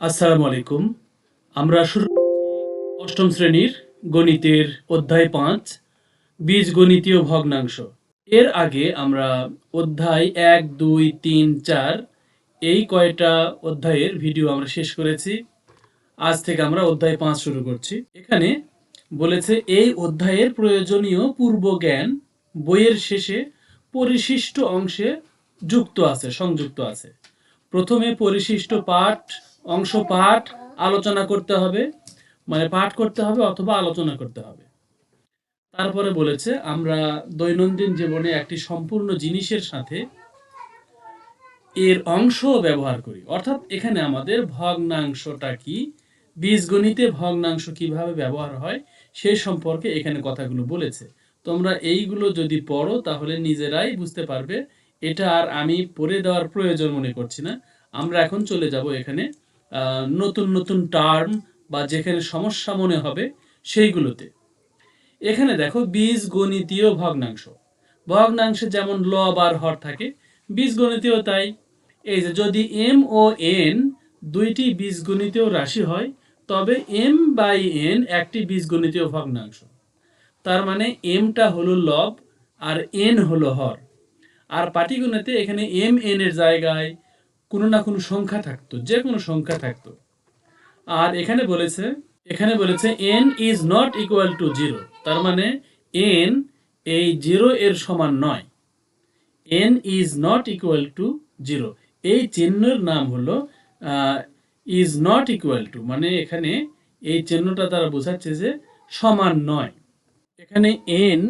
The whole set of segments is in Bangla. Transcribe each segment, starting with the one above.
আসসালামু আলাইকুম। আমরা শুরু অষ্টম শ্রেণির গণিতের অধ্যায় পাঁচ, বীজগণিতীয় ভগ্নাংশ। এর আগে আমরা অধ্যায় এক, দুই, তিন, চার এই কয়টা অধ্যায়ের ভিডিও আমরা শেষ করেছি। আজ থেকে আমরা অধ্যায় পাঁচ শুরু করছি। এখানে বলেছে, এই অধ্যায়ের প্রয়োজনীয় পূর্ব জ্ঞান বইয়ের শেষে পরিশিষ্ট অংশে যুক্ত আছে, সংযুক্ত আছে। প্রথমে পরিশিষ্ট পাঠ অংশ পাঠ আলোচনা করতে হবে মানে পাঠ করতে হবে অথবা আলোচনা করতে হবে। তারপরে বলেছে, আমরা দৈনন্দিন জীবনে একটি সম্পূর্ণ জিনিসের সাথে এর অংশ ব্যবহার করি। অর্থাৎ এখানে আমাদের ভগ্নাংশটা কি? বীজগণিতে ভগ্নাংশ কীভাবে ব্যবহার হয় সেই সম্পর্কে এখানে কথাগুলো বলেছে। তোমরা এইগুলো যদি পড়ো, তাহলে নিজেরাই বুঝতে পারবে, এটা আর আমি পড়ে দেওয়ার প্রয়োজন মনে করছি না। আমরা এখন চলে যাব এখানে নতুন নতুন টার্ম বা যেখানে সমস্যা মনে হবে সেইগুলোতে। এখানে দেখো বীজগণিতীয় ভগ্নাংশ। ভগ্নাংশে যেমন লব আর হর থাকে বীজগণিতীয় তাই। এই যে যদি এম ও এন দুইটি বীজগণিতীয় রাশি হয়, তবে এম বাই এন একটি বীজগণিতীয় ভগ্নাংশ। তার মানে এমটা হলো লব আর এন হলো হর। আর পাটিগণিতে এখানে এম এন এর জায়গায় কোনো না কোনো সংখ্যা থাকতো, যে কোনো সংখ্যা থাকতো। আর এখানে বলেছে এখানে বলেছে n is not equal to zero তার মানে এন এই জিরো এর সমান নয়। N is not equal to zero এই চিহ্নের নাম হলো ইজ নট ইকুয়াল টু মানে এখানে এই চিহ্নটা দ্বারা বোঝাচ্ছে যে সমান নয়। এখানে এন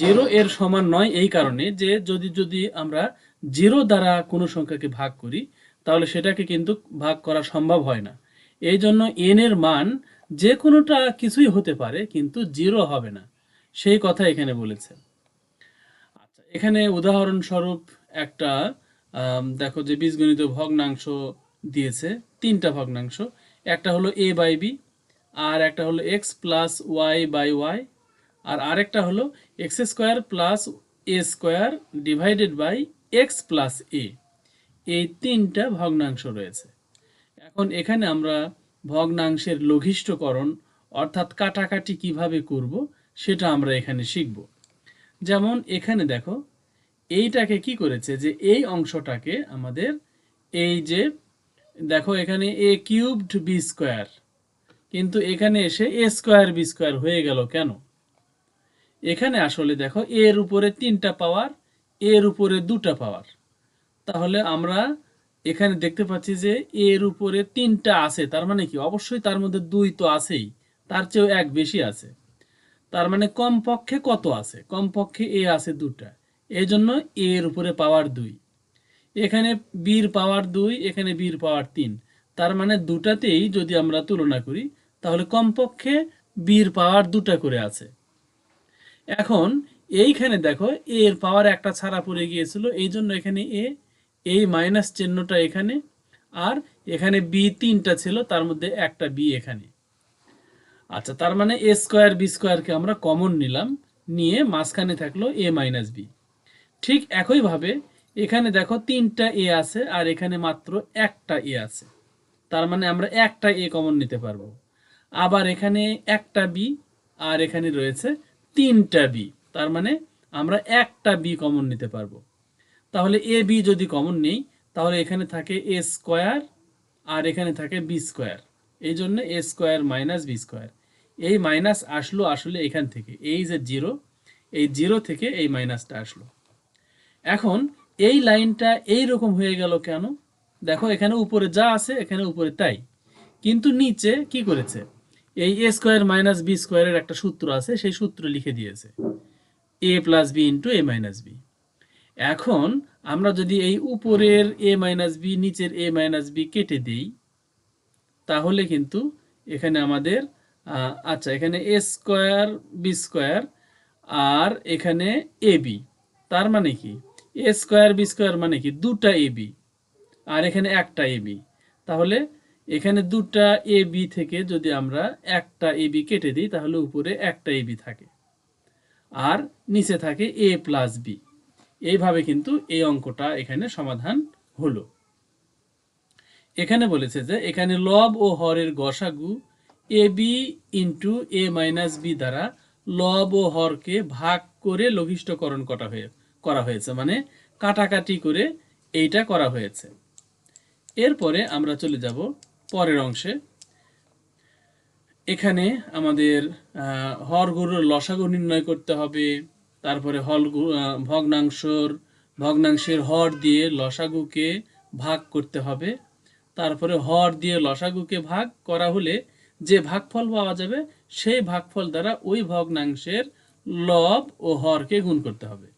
জিরো এর সমান নয় এই কারণে যে যদি যদি আমরা জিরো দ্বারা কোনো সংখ্যাকে ভাগ করি তাহলে সেটাকে কিন্তু ভাগ করা সম্ভব হয় না। এই জন্য এন এর মান যে কোনোটা কিছুই হতে পারে কিন্তু জিরো হবে না। সেই কথা এখানে বলেছে। আচ্ছা এখানে উদাহরণস্বরূপ একটা দেখো যে বীজগণিত ভগ্নাংশ দিয়েছে, তিনটা ভগ্নাংশ। একটা হলো এ বাই বি আর একটা হলো x plus y by y আর আরেকটা হলো x square plus a square divided by x plus a এই তিনটা ভগ্নাংশ রয়েছে। এখন এখানে আমরা ভগ্নাংশের লঘিষ্ঠকরণ, অর্থাৎ কাটাকাটি কীভাবে করব, সেটা আমরা এখানে শিখব। যেমন এখানে দেখো, এইটাকে কি করেছে যে এই অংশটাকে আমাদের এই যে, দেখো এখানে এ কিউবড বি স্কোয়ার, কিন্তু এখানে এসে এ স্কোয়ার বি স্কোয়ার হয়ে গেল কেন? এখানে আসলে দেখো, এর উপরে তিনটা পাওয়ার, এর উপরে দুটা পাওয়ার। তাহলে আমরা এখানে দেখতে পাচ্ছি যে এর উপরে তিনটা আছে। তার মানে কি? অবশ্যই তার মধ্যে দুই তো আছেই। তার চেয়েও এক বেশি আছে। তার মানে কমপক্ষে কত আছে? কমপক্ষে এ আছে দুটা। এই জন্য এর উপরে পাওয়ার দুই। এখানে বির পাওয়ার দুই, এখানে বির পাওয়ার তিন। তার মানে দুটাতেই যদি আমরা তুলনা করি, তাহলে কমপক্ষে বির পাওয়ার দুটা করে আছে। এখন এইখানে দেখো, এর পাওয়ার একটা ছাড়া পড়ে গিয়েছিল এই জন্য এখানে এ এই মাইনাস চিহ্নটা এখানে আর এখানে বি তিনটা ছিল, তার মধ্যে একটা বি এখানে। আচ্ছা তার মানে এ স্কোয়ার বি স্কোয়ারকে আমরা কমন নিলাম, নিয়ে মাঝখানে থাকল এ মাইনাস বি ঠিক একইভাবে এখানে দেখো তিনটা এ আছে আর এখানে মাত্র একটা এ আছে। তার মানে আমরা একটা এ কমন নিতে পারব। আবার এখানে একটা বি আর এখানে রয়েছে তিনটা বি তার মানে আমরা একটা বি কমন নিতে পারব। তাহলে এ বি যদি কমন নেই, তাহলে এখানে থাকে এ স্কোয়ার আর এখানে থাকে বি স্কোয়ার। এই জন্য a square minus b square. এই মাইনাস আসলো আসলে এখান থেকে, এই যে জিরো, এই জিরো থেকে এই মাইনাসটা আসলো। এখন এই লাইনটা এই রকম হয়ে গেল কেন? দেখো এখানে উপরে যা আছে, এখানে উপরে তাই। কিন্তু নিচে কি করেছে? এই এ স্কোয়ার মাইনাস বি স্কোয়ারের একটা সূত্র আছে, সেই সূত্র লিখে দিয়েছে। A plus b into a minus b. এখন আমরা যদি এই উপরের এ মাইনাস বি নিচের এ মাইনাস বি কেটে দিই, তাহলে কিন্তু এখানে আমাদের আচ্ছা এখানে এ স্কোয়ার বি স্কোয়ার আর এখানে এ বি তার মানে কি? এ স্কোয়ার বি স্কোয়ার মানে কি? দুটা এ বি আর এখানে একটা এ বি তাহলে এখানে দুটা এ বি থেকে যদি আমরা একটা এ বি কেটে দিই, তাহলে উপরে একটা এ বি থাকে। আর নিচে থাকে এ প্লাস বি এইভাবে কিন্তু এই অঙ্কটা এখানে সমাধান হলো। এখানে বলেছে যে এখানে লব ও হরের গসাগু a b into a minus b দ্বারা লব ও হরকে ভাগ করে লঘিষ্ঠকরণ করা হয়ে করা হয়েছে। মানে কাটাকাটি করে এইটা করা হয়েছে। এরপরে আমরা চলে যাব পরের অংশে। এখানে আমাদের আহ, হরগুলোর লসাগু নির্ণয় করতে হবে। তারপরে হল ভগ্নাংশর, ভগ্নাংশের হর দিয়ে লসাগুকে ভাগ করতে হবে। তারপরে হর দিয়ে লসাগুকে ভাগ করা হলে যে ভাগফল পাওয়া যাবে, সেই ভাগফল দ্বারা ওই ভগ্নাংশের লব ও হরকে গুণ করতে হবে।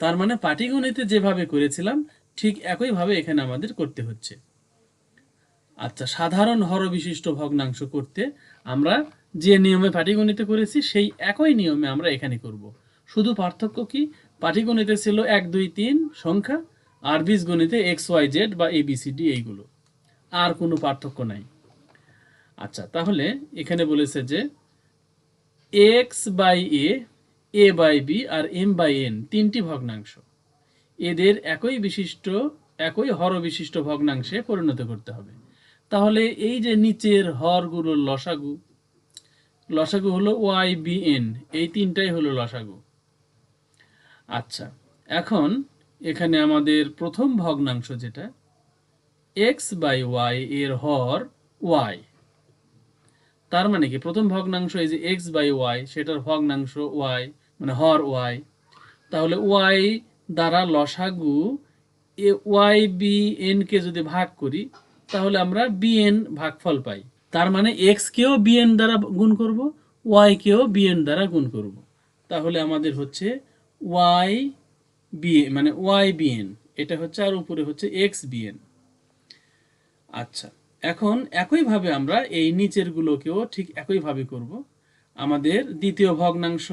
তার মানে পাটিগণিতে যেভাবে করেছিলাম, ঠিক একইভাবে এখানে আমাদের করতে হচ্ছে। আচ্ছা সাধারণ হর বিশিষ্ট ভগ্নাংশ করতে আমরা যে নিয়মে পাটিগণিতে করেছি, সেই একই নিয়মে আমরা এখানে করব। শুধু পার্থক্য কি? পাটিগণিতে ছিল এক, দুই, তিন সংখ্যা, আর বীজগণিতে এক্স, ওয়াই, জেড বা এবিসিডি এইগুলো। আর কোনো পার্থক্য নাই। আচ্ছা তাহলে এখানে বলেছে যে x by a a by b R M by N তিনটি ভগ্নাংশ। এদের একই বিশিষ্ট, একই হর বিশিষ্ট ভগ্নাংশে পরিণত করতে হবে। তাহলে এই যে নিচের হরগুলোর লসাগু লসাগু হলো ওয়াই বি এন, এই তিনটাই হলো লসাগু। আচ্ছা এখন এখানে আমাদের প্রথম ভগ্নাংশ যেটা এক্স বাই ওয়াই এর হর ওয়াই তার মানে কি? প্রথম ভগ্নাংশ এই যে এক্স বাই ওয়াই সেটার ভগ্নাংশ ওয়াই মানে হর ওয়াই তাহলে ওয়াই দ্বারা লসাগু এ ওয়াই বি এন কে যদি ভাগ করি, তাহলে আমরা বি এন ভাগফল পাই। তার মানে এক্স কেও বি এন দ্বারা গুণ করব ওয়াই কেও বি এন দ্বারা গুণ করব। তাহলে আমাদের হচ্ছে ওয়াই বি মানে ওয়াই বি এন এটা হচ্ছে আর উপরে হচ্ছে এক্স বি এন আচ্ছা এখন একইভাবে আমরা এই নিচের গুলোকেও ঠিক একইভাবে করব। আমাদের দ্বিতীয় ভগ্নাংশ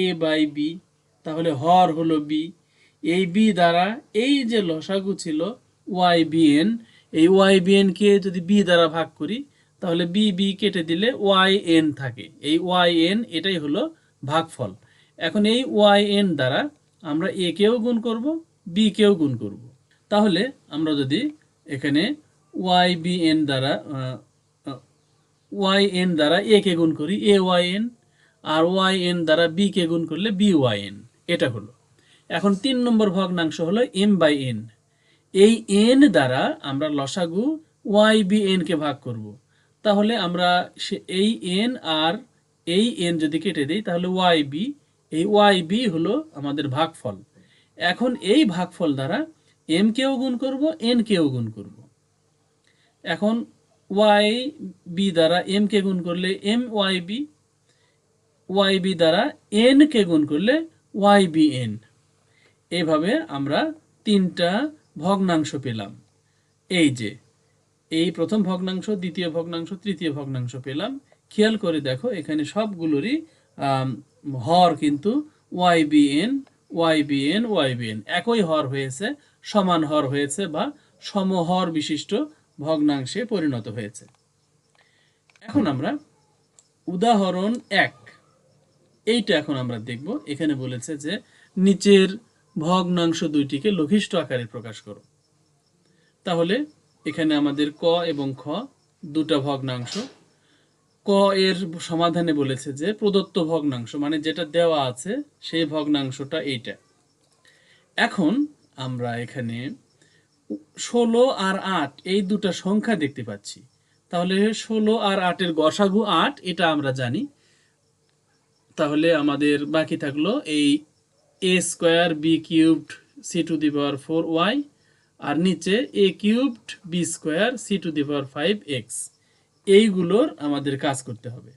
এ বাই বি তাহলে হর হলো বি এই বি দ্বারা এই যে লসাগু ছিল ওয়াই বি এন এই ওয়াই বি এন কে যদি বি দ্বারা ভাগ করি, তাহলে বি বি কেটে দিলে ওয়াই এন থাকে। এই ওয়াই এন এটাই হলো ভাগফল। এখন এই ওয়াই এন দ্বারা আমরা এ কেও গুণ করব বি কেও গুণ করব। তাহলে আমরা যদি এখানে ওয়াই বি এন দ্বারা ওয়াই এন দ্বারা এ কে গুণ করি এ ওয়াই এন আর ওয়াই এন দ্বারা বি কে গুণ করলে বি ওয়াই এন এটা হলো। এখন তিন নম্বর ভগ্নাংশ হলো এম বাই এন এই এন দ্বারা আমরা লসাগু ওয়াই বি এন কে ভাগ করব। তাহলে আমরা এই এন আর এই এন যদি কেটে দিই, তাহলে ওয়াই বি এই ওয়াই বি হলো আমাদের ভাগফল। এখন এই ভাগফল দ্বারা এম কেও গুণ করব, এন কেও গুণ করব। এখন ওয়াই বি দ্বারা এম কে গুণ করলে m y b y b দ্বারা এন কে গুণ করলে ওয়াই বি এন। এইভাবে আমরা তিনটা ভগ্নাংশ পেলাম। এই যে, এই প্রথম ভগ্নাংশ, দ্বিতীয় ভগ্নাংশ, তৃতীয় ভগ্নাংশ পেলাম। খেয়াল করে দেখো, এখানে সবগুলোরই হর কিন্তু y b n, y b n, y b n. একই হর হয়েছে, সমান হর হয়েছে বা সমহর বিশিষ্ট ভগ্নাংশে পরিণত হয়েছে। এখন আমরা উদাহরণ এক। এইটা এখন আমরা দেখব। এখানে বলেছে যে নিচের ভগ্নাংশ দুইটিকে লঘিষ্ঠ আকারে প্রকাশ করো। তাহলে এখানে আমাদের ক এবং খ দুটা ভগ্নাংশ ক এর সমাধানে বলেছে যে প্রদত্ত ভগ্নাংশ মানে যেটা দেওয়া আছে সেই ভগ্নাংশটা এইটা। এখন আমরা এখানে ষোলো আর আট, এই দুটা সংখ্যা দেখতে পাচ্ছি। তাহলে ষোলো আর আটের গসাগু আট, এটা আমরা জানি। তাহলে আমাদের বাকি থাকল এই a square b cubed c to the power four y আর নিচে a cubed b square c to the power five x এইগুলোর আমাদের কাজ করতে হবে।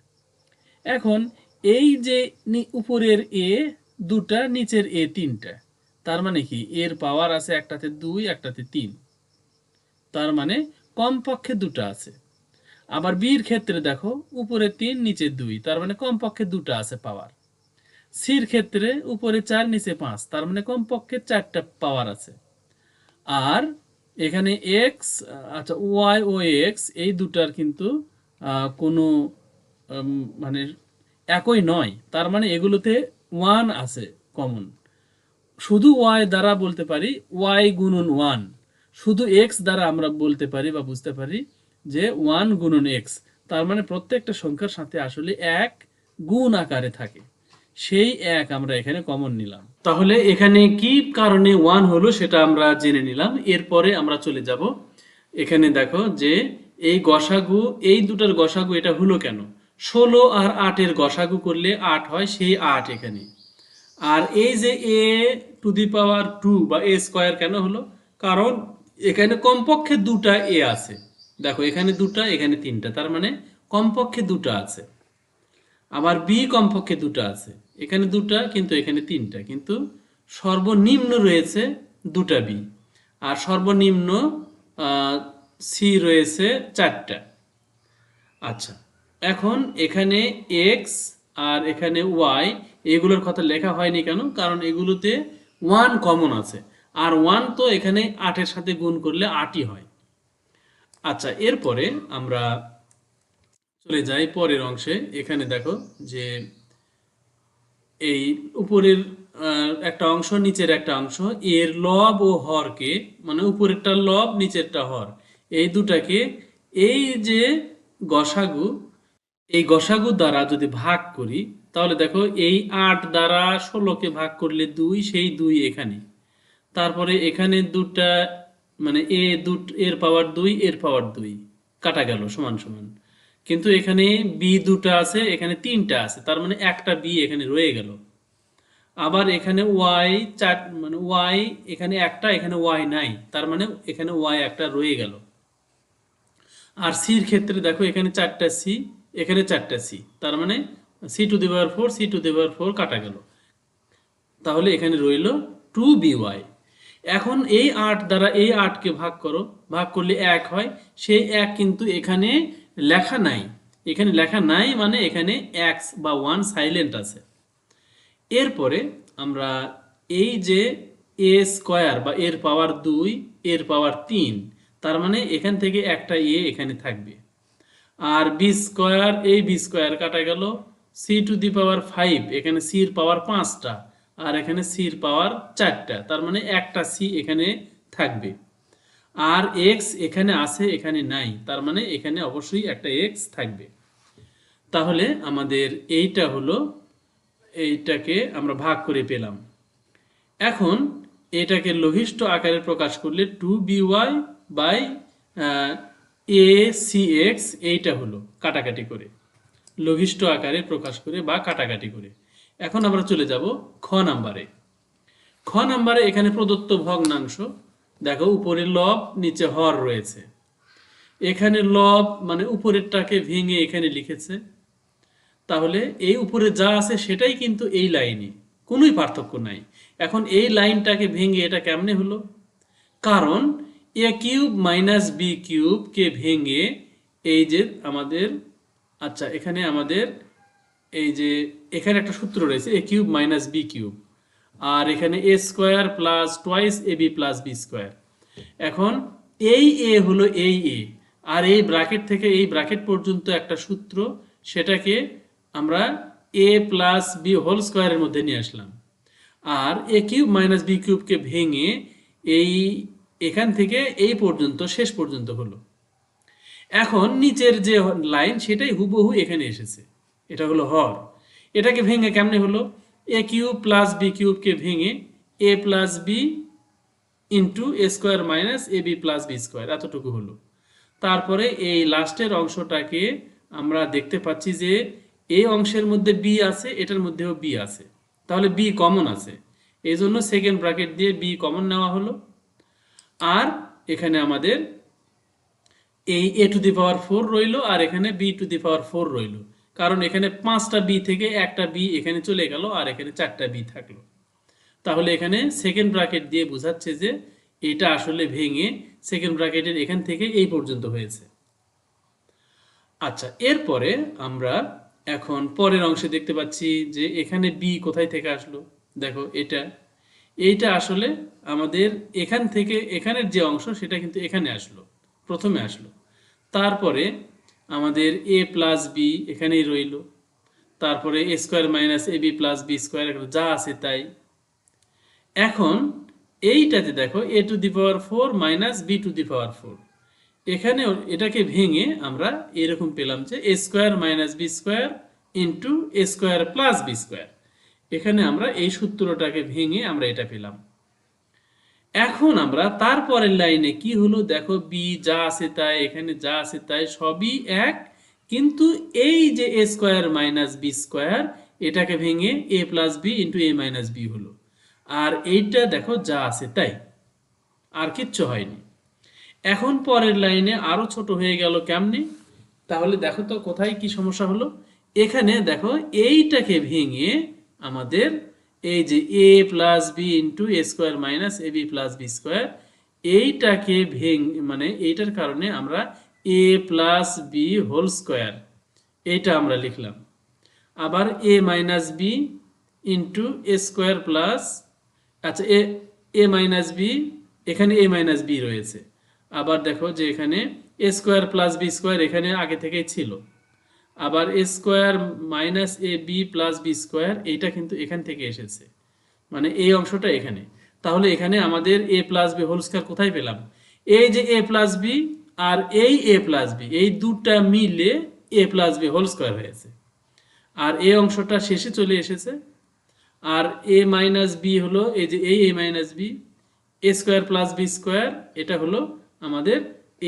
এখন এই যে উপরের এ দুটা, নিচের এ তিনটা, তার মানে কি? এর পাওয়ার আছে একটাতে দুই, একটাতে তিন। তার মানে কমপক্ষে দুটো আছে। আবার বির ক্ষেত্রে দেখো, উপরে তিন, নিচে দুই, তার মানে কমপক্ষে দুটো আছে পাওয়ার সির ক্ষেত্রে উপরে চার, নিচে পাঁচ, তার মানে কমপক্ষে চারটা পাওয়ার আছে। আর এখানে এক্স আচ্ছা ওয়াই ও এক্স এই দুটার কিন্তু কোনো মানে একই নয়। তার মানে এগুলোতে ওয়ান আছে কমন শুধু ওয়াই দ্বারা বলতে পারি ওয়াই গুণন ওয়ান শুধু এক্স দ্বারা আমরা বলতে পারি বা বুঝতে পারি যে ওয়ান গুণন এক্স তার মানে প্রত্যেকটা সংখ্যার সাথে আসলে এক গুণ আকারে থাকে। সেই এক আমরা এখানে কমন নিলাম। তাহলে এখানে কি কারণে ওয়ান হলো সেটা আমরা জেনে নিলাম। এরপরে আমরা চলে যাব। এখানে দেখো যে এই গসাগু, এই দুটার গসাগু এটা হলো কেন? ষোলো আর আটের গসাগু করলে আট হয়, সেই আট এখানে। আর এই যে এ টু দি পাওয়ার টু বা এ স্কোয়ার কেন হলো? কারণ এখানে কমপক্ষে দুটা এ আছে। দেখো, এখানে দুটা, এখানে তিনটা, তার মানে কমপক্ষে দুটা আছে। আবার বি কমপক্ষে দুটো আছে। এখানে দুটা, কিন্তু এখানে তিনটা। কিন্তু সর্বনিম্ন রয়েছে দুটা বি আর সর্বনিম্ন সি রয়েছে চারটা। আচ্ছা এখন এখানে এক্স আর এখানে ওয়াই এগুলোর কথা লেখা হয়নি কেন? কারণ এগুলোতে ওয়ান কমন আছে। আর ওয়ান তো এখানে আটের সাথে গুণ করলে আটই হয়। আচ্ছা এরপরে আমরা চলে যাই পরের অংশে। এখানে দেখো যে এই উপরের একটা অংশ, নিচের একটা অংশ, এর লব ও হরকে মানে উপরেরটা লব, নিচেরটা হর, এই দুটাকে এই যে গসাগু, এই গসাগু দ্বারা যদি ভাগ করি, তাহলে দেখো এই আট দ্বারা ষোলোকে ভাগ করলে দুই, সেই দুই এখানে। তারপরে এখানে দুটা মানে এ দুট, এর পাওয়ার দুই, এর পাওয়ার দুই, কাটা গেল, সমান সমান। কিন্তু এখানে বি দুটা আছে, এখানে তিনটা আছে। তার মানে একটা বি এখানে রয়ে গেল। আবার এখানে ওয়াই চার মানে ওয়াই এখানে একটা, এখানে ওয়াই নাই। তার মানে এখানে ওয়াই একটা রয়ে গেল। আর সির ক্ষেত্রে দেখো, এখানে চারটা সি এখানে চারটা সি তার মানে c to the power four c to the power four কাটা গেল। তাহলে এখানে রইল টু বি ওয়াই এখন এই আট দ্বারা এই আটকে ভাগ করো। ভাগ করলে এক হয়। সেই এক কিন্তু এখানে লেখা নাই। এখানে লেখা নাই মানে এখানে এক্স বা ওয়ান সাইলেন্ট আছে। এরপরে আমরা এই যে এ স্কোয়ার বা এর পাওয়ার দুই, এর পাওয়ার তিন, তার মানে এখান থেকে একটা এ এখানে থাকবে। আর বি স্কোয়ার এই বি স্কোয়ার কাটা গেল c to the power five এখানে সির পাওয়ার পাঁচটা, আর এখানে সির পাওয়ার চারটা, তার মানে একটা সি এখানে থাকবে। আর এক্স এখানে আছে, এখানে নাই। তার মানে এখানে অবশ্যই একটা এক্স থাকবে। তাহলে আমাদের এইটা হলো, এইটাকে আমরা ভাগ করে পেলাম। এখন এটাকে লঘিষ্ঠ আকারে প্রকাশ করলে two b y by a c x এইটা হলো কাটাকাটি করে। লঘিষ্ঠ আকারে প্রকাশ করে বা কাটাকাটি করে। এখন আমরা চলে যাব খ নাম্বারে। খ নাম্বারে এখানে প্রদত্ত ভগ্নাংশ দেখো উপরে লব, নিচে হর রয়েছে। এখানে লব মানে উপরেরটাকে ভেঙে এখানে লিখেছে। তাহলে এই উপরে যা আছে সেটাই কিন্তু এই লাইনে কোনোই পার্থক্য নাই। এখন এই লাইনটাকে ভেঙে এটা কেমনে হলো? কারণ এ কিউব মাইনাস বি কিউবকে ভেঙে এই যে আমাদের আচ্ছা এখানে আমাদের এই যে, এখানে একটা সূত্র রয়েছে, a cube minus b cube. আর এখানে a square plus twice a b plus b square এখন এই এ হলো এই এ আর এই ব্র্যাকেট থেকে এই ব্র্যাকেট পর্যন্ত একটা সূত্র, সেটাকে আমরা এ প্লাস বি হোল স্কোয়ারের মধ্যে নিয়ে আসলাম। আর এ কিউব মাইনাস বি কিউবকে ভেঙে এই, এখান থেকে এই পর্যন্ত, শেষ পর্যন্ত হলো। এখন নিচের যে লাইন সেটাই হুবহু এখানে এসেছে। এটা হলো হর। এটাকে ভেঙে কেমনে হলো? এ কিউব প্লাস বি কিউবকে ভেঙে a plus b into a square minus a b plus b square এতটুকু হলো। তারপরে এই লাস্টের অংশটাকে আমরা দেখতে পাচ্ছি যে এই অংশের মধ্যে বি আছে, এটার মধ্যেও বি আছে। তাহলে বি কমন আছে। এই জন্য সেকেন্ড ব্র্যাকেট দিয়ে বি কমন নেওয়া হলো। আর এখানে আমাদের এই এ টু দি পাওয়ার ফোর রইল, আর এখানে B to the power four রইল। কারণ এখানে পাঁচটা বি থেকে একটা বি এখানে চলে গেল আর এখানে চারটা বি থাকল। তাহলে এখানে সেকেন্ড ব্র্যাকেট দিয়ে বোঝাচ্ছে যে এটা আসলে ভেঙে সেকেন্ড ব্র্যাকেটের এখান থেকে এই পর্যন্ত হয়েছে। আচ্ছা এরপরে আমরা এখন পরের অংশে দেখতে পাচ্ছি যে এখানে বি কোথায় থেকে আসলো? দেখো, এটা। এইটা আসলে আমাদের এখান থেকে এখানের যে অংশ সেটা কিন্তু এখানে আসলো, প্রথমে আসলো। তারপরে আমাদের এ প্লাস বি এখানেই রইল। তারপরে A square minus A B plus B square যা আছে তাই। এখন এইটাতে দেখো A to the power four minus B to the power four এখানে এটাকে ভেঙে আমরা এরকম পেলাম যে A square minus B square into A square plus B square এখানে আমরা এই সূত্রটাকে ভেঙে আমরা এটা পেলাম। এখন আমরা তারপরের লাইনে কি হলো? দেখো বি যা আছে তাই, এখানে যা আছে তাই, সবই এক। কিন্তু এই যে A square minus B square এটাকে ভেঙে A plus B into A minus B হলো। আর এইটা দেখো যা আছে তাই, আর কিচ্ছু হয়নি। এখন পরের লাইনে আরও ছোট হয়ে গেল কেমনে? তাহলে দেখো তো কোথায় কি সমস্যা হলো? এখানে দেখো এইটাকে ভেঙে আমাদের এই যে A plus B into A square minus A B plus B square এইটাকে ভেঙ মানে এইটার কারণে আমরা A plus B whole square এইটা আমরা লিখলাম। আবার A minus B into A square plus আচ্ছা এ এ মাইনাস বি এখানে এ মাইনাস বি রয়েছে। আবার দেখো যে এখানে A square plus B square এখানে আগে থেকেই ছিল। আবার A square minus A B plus B square এইটা কিন্তু এখান থেকে এসেছে। মানে এই অংশটা এখানে। তাহলে এখানে আমাদের A plus B whole square কোথায় পেলাম? এই যে এ প্লাস বি আর এই এ প্লাস বি এই দুটা মিলে A plus B whole square হয়েছে। আর এই অংশটা শেষে চলে এসেছে। আর এ মাইনাস বি হলো এই যে এই A minus B A square plus B square এটা হলো আমাদের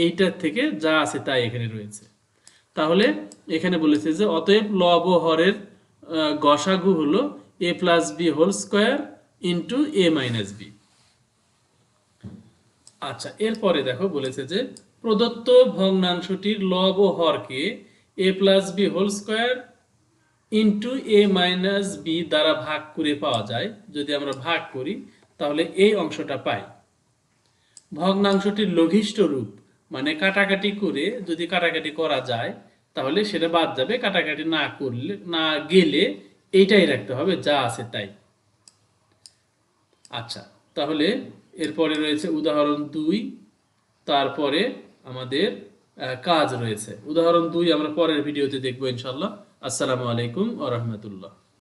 এইটার থেকে যা আছে তাই এখানে রয়েছে। তাহলে এখানে বলেছে যে অতএব লব হরের গসাগু হলো A plus B whole square into A minus B আচ্ছা এরপরে দেখো বলেছে যে প্রদত্ত ভগ্নাংশটির লব ও হরকে A plus B whole square into A minus B দ্বারা ভাগ করে পাওয়া যায়। যদি আমরা ভাগ করি, তাহলে এই অংশটা পাই। ভগ্নাংশটির লঘিষ্ঠ রূপ মানে কাটাকাটি করে যদি কাটাকাটি করা যায় তাহলে সেটা বাদ যাবে, কাটাকাটি না করলে, না গেলে এইটাই রাখতে হবে, যা আছে তাই। আচ্ছা তাহলে এরপরে রয়েছে উদাহরণ দুই, তারপরে আমাদের কাজ রয়েছে। উদাহরণ দুই আমরা পরের ভিডিওতে দেখব ইনশাল্লাহ আসসালামু আলাইকুম আ রহমতুল্লাহ।